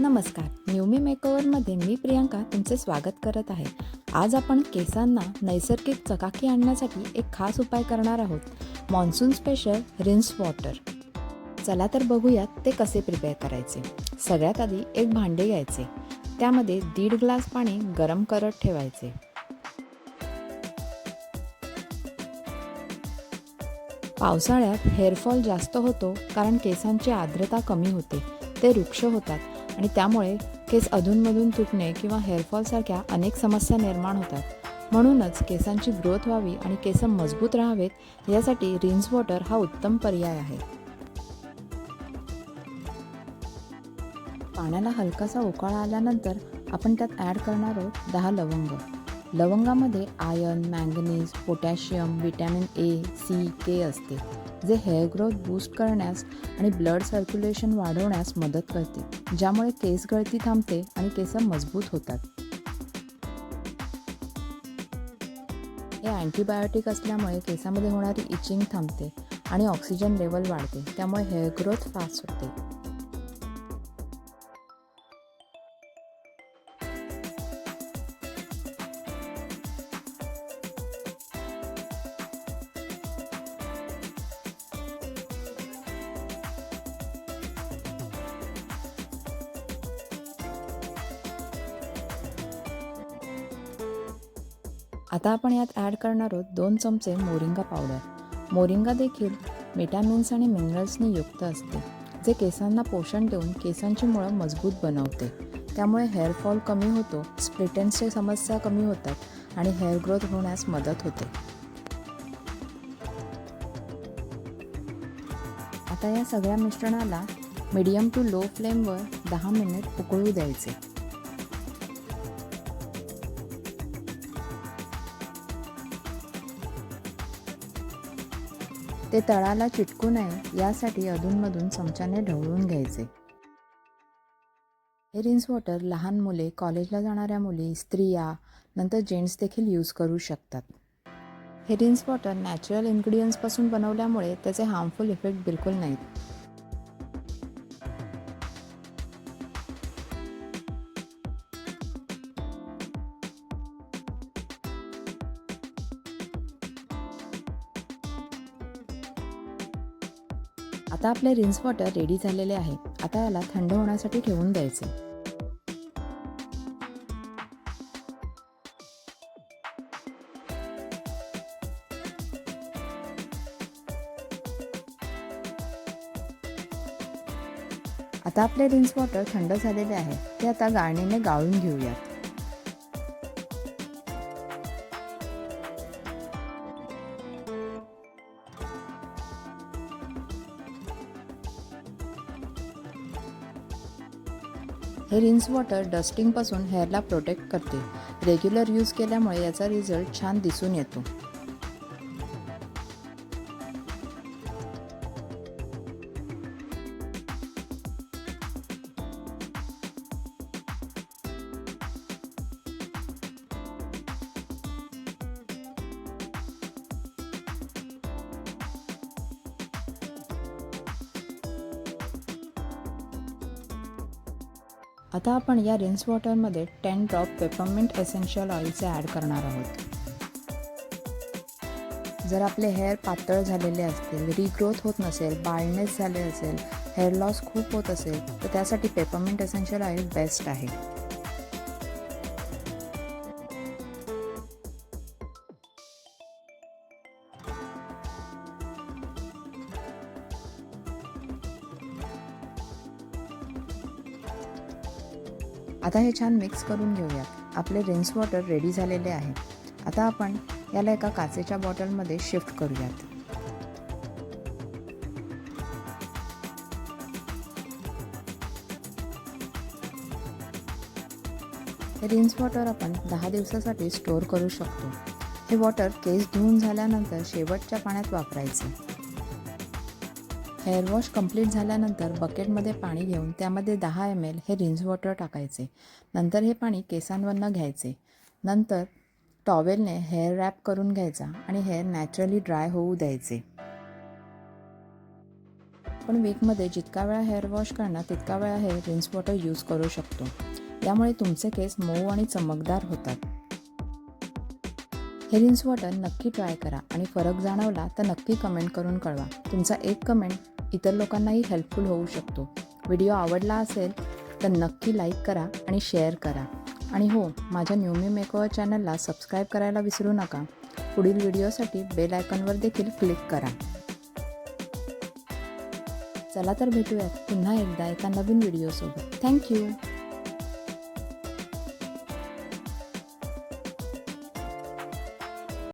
नमस्कार. न्यूमी मेकओव्हरमध्ये मी प्रियांका तुमचे स्वागत करत आहे. आज आपण केसांना नैसर्गिक चकाकी आणण्यासाठी एक खास उपाय करणार आहोत. मॉन्सून स्पेशल रिन्स वॉटर चला तर बघूयात ते कसे प्रिपेअर करायचे. सगळ्यात आधी एक भांडे घ्यायचे. त्यामध्ये दीड ग्लास पाणी गरम करत ठेवायचे. पावसाळ्यात हेअरफॉल जास्त होतो कारण केसांची आर्द्रता कमी होते. ते वृक्ष होतात. आणि त्यामुळे केस अधूनमधून तुटणे किंवा हेअरफॉलसारख्या अनेक समस्या निर्माण होतात. म्हणूनच केसांची ग्रोथ व्हावी आणि केस मजबूत राहावेत यासाठी रिन्स वॉटर हा उत्तम पर्याय आहे. पाण्याला हलकासा उकाळा आल्यानंतर आपण त्यात ॲड करणार आहोत दहा लवंग. लवंगामध्ये iron manganese potassium vitamin A C K असते जे हेअर ग्रोथ बूस्ट करण्यास आणि ब्लड सर्क्युलेशन वाढवण्यास मदत करते ज्यामुळे केस गळती थांबते आणि केस मजबूत होतात. हे अँटीबायोटिक असल्यामुळे केसामध्ये होणारी इचिंग थांबते आणि ऑक्सिजन लेवल वाढते त्यामुळे हेअर ग्रोथ फास्ट होते. आता आपण यात ॲड करणार आहोत दोन चमचे मोरिंगा पावडर मोरिंगा देखील विटॅमिन्स आणि मिनरल्सने युक्त असते जे केसांना पोषण देऊन केसांची मुळं मजबूत बनवते. त्यामुळे हेअरफॉल कमी होतो स्प्लिटेन्सच्या समस्या कमी होतात आणि हेअर ग्रोथ होण्यास मदत होते. आता या सगळ्या मिश्रणाला मीडियम टू लो फ्लेमवर दहा मिनिट उकळू द्यायचे. ते तळाला चिटकू नये यासाठी अधूनमधून चमच्याने ढवळून घ्यायचे. हे रिन्स वॉटर लहान मुले कॉलेजला जाणाऱ्या मुली स्त्रिया नंतर जेंट्स देखील यूज करू शकतात. हे रिन्स वॉटर नॅचरल इन्ग्रेडियंट्सपासून बनवल्यामुळे त्याचे हार्मफुल इफेक्ट बिलकुल नाहीत. आता आपले रिन्स वॉटर रेडी झालेले आहे. आता याला थंड होण्यासाठी ठेवून द्यायचे. आता आपले रिन्स वॉटर थंड झालेले आहे. ते आता गाळणीने गाळून घेऊयात. हे रिन्स वॉटर डस्टिंगपासून हेअरला प्रोटेक्ट करते. रेग्युलर यूज केल्यामुळे याचा रिझल्ट छान दिसून येतो. आता आपण या रिन्स वॉटरमध्ये टेन ड्रॉप पेपरमिंट एसेन्शियल ऑइलचे ॲड करणार आहोत. जर आपले हेअर पातळ झालेले असतील रिग्रोथ होत नसेल बाळनेस झाले असेल हेअर लॉस खूप होत असेल तर त्यासाठी पेपरमिंट एसेन्शियल ऑइल बेस्ट आहे. आता हे छान मिक्स करून घेऊयात. आपले रिन्स वॉटर रेडी झालेले आहे. आता आपण याला एका काचेच्या बॉटलमध्ये शिफ्ट करूयात. हे रिन्स वॉटर आपण दहा दिवसासाठी स्टोअर करू शकतो. हे वॉटर केस धुवून झाल्यानंतर शेवटच्या पाण्यात वापरायचे. हेअरवॉश कंप्लीट झाल्यानंतर बकेटमध्ये पाणी घेऊन त्यामध्ये दहा एम एल हे रिन्स वॉटर टाकायचे. नंतर हे पाणी केसांवरनं घ्यायचे. नंतर टॉवेलने हेअर रॅप करून घ्यायचा आणि हेअर नॅचरली ड्राय होऊ द्यायचे. आपण वीकमध्ये जितका वेळा हेअर वॉश करणार तितका वेळा हे रिन्स वॉटर यूज करू शकतो. यामुळे तुमचे केस मऊ आणि चमकदार होतात. हे रिन्स वॉटर नक्की ट्राय करा आणि फरक जाणवला तर नक्की कमेंट करून कळवा. तुमचा एक कमेंट इतर लोकांनाही हेल्पफुल होऊ शकतो. व्हिडिओ आवडला असेल तर नक्की लाईक करा आणि शेअर करा. आणि हो माझ्या न्यूमी मेकओवर चॅनलला सबस्क्राईब करायला विसरू नका. पुढील व्हिडिओसाठी बेल आयकॉनवर देखील क्लिक करा. चला तर भेटूयात पुन्हा एकदा एका नवीन व्हिडिओसोबत थँक्यू